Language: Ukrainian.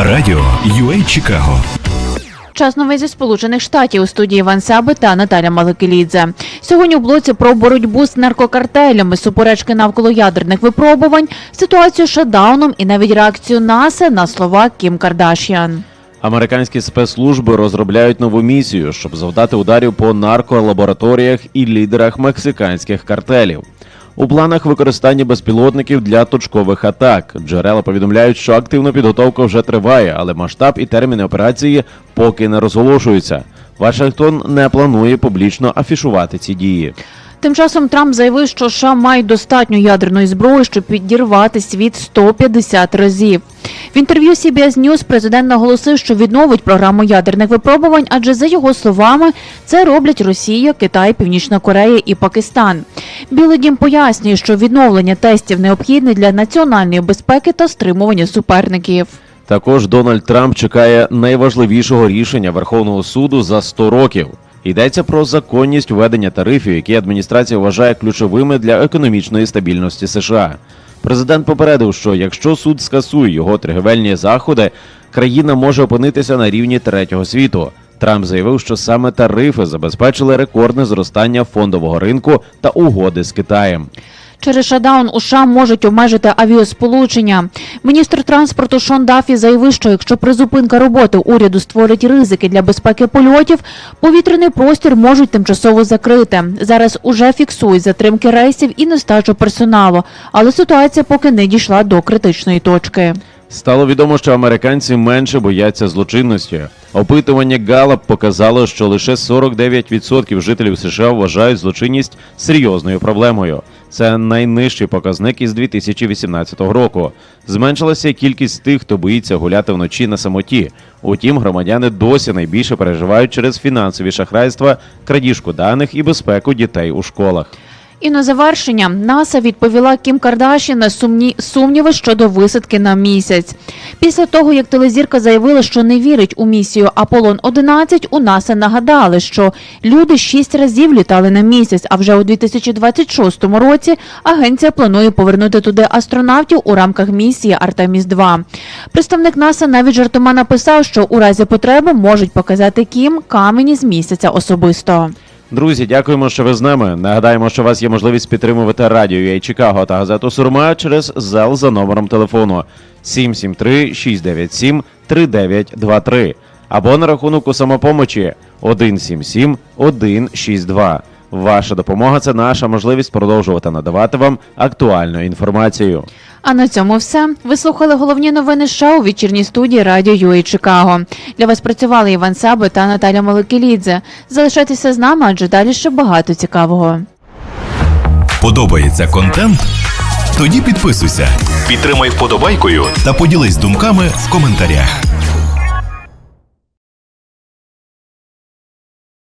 Радіо UA Чикаго. Час новин зі сполучених штатів у студії Іван Саби та Наталя Маликелідзе. Сьогодні у блоці про боротьбу з наркокартелями, суперечки навколо ядерних випробувань, ситуацію з шатдауном і навіть реакцію НАСА на слова Кім Кардашіан. Американські спецслужби розробляють нову місію, щоб завдати ударів по нарколабораторіях і лідерах мексиканських картелів. У планах використання безпілотників для точкових атак. Джерела повідомляють, що активна підготовка вже триває, але масштаб і терміни операції поки не розголошуються. Вашингтон не планує публічно афішувати ці дії. Тим часом Трамп заявив, що США мають достатньо ядерної зброї, щоб підірвати світ 150 разів. В інтерв'ю CBS News президент наголосив, що відновить програму ядерних випробувань, адже за його словами це роблять Росія, Китай, Північна Корея і Пакистан. Білий дім пояснює, що відновлення тестів необхідне для національної безпеки та стримування суперників. Також Дональд Трамп чекає найважливішого рішення Верховного суду за 100 років. Йдеться про законність введення тарифів, які адміністрація вважає ключовими для економічної стабільності США. Президент попередив, що якщо суд скасує його торгівельні заходи, країна може опинитися на рівні третього світу. Трамп заявив, що саме тарифи забезпечили рекордне зростання фондового ринку та угоди з Китаєм. Через шатдаун у США можуть обмежити авіасполучення. Міністр транспорту Шон Дафі заявив, що якщо призупинка роботи уряду створить ризики для безпеки польотів, повітряний простір можуть тимчасово закрити. Зараз уже фіксують затримки рейсів і нестачу персоналу, але ситуація поки не дійшла до критичної точки. Стало відомо, що американці менше бояться злочинності. Опитування Галап показало, що лише 49% жителів США вважають злочинність серйозною проблемою. Це найнижчий показник із 2018 року. Зменшилася кількість тих, хто боїться гуляти вночі на самоті. Утім, громадяни досі найбільше переживають через фінансові шахрайства, крадіжку даних і безпеку дітей у школах. І на завершення НАСА відповіла Кім Кардаші на сумні сумніви щодо висадки на місяць. Після того, як телезірка заявила, що не вірить у місію Аполлон 11 у НАСА нагадали, що люди шість разів літали на місяць. А вже у 2026 році агенція планує повернути туди астронавтів у рамках місії Артеміс 2 Представник НАСА навіть жартома написав, що у разі потреби можуть показати Кім камені з місяця особисто. Друзі, дякуємо, що ви з нами. Нагадаємо, що у вас є можливість підтримувати радіо UA Чикаго та газету Сурма через зал за номером телефону 773 697 3923 або на рахунок у самопомочі 177 162. Ваша допомога це наша можливість продовжувати надавати вам актуальну інформацію. А на цьому все. Ви слухали головні новини США у вечірній студії Радіо UA Чикаго. Для вас працювали Іван Саби та Наталя Маликелідзе. Залишайтеся з нами, адже далі ще багато цікавого. Подобається контент? Тоді підписуйся, підтримай вподобайкою та поділись думками в коментарях.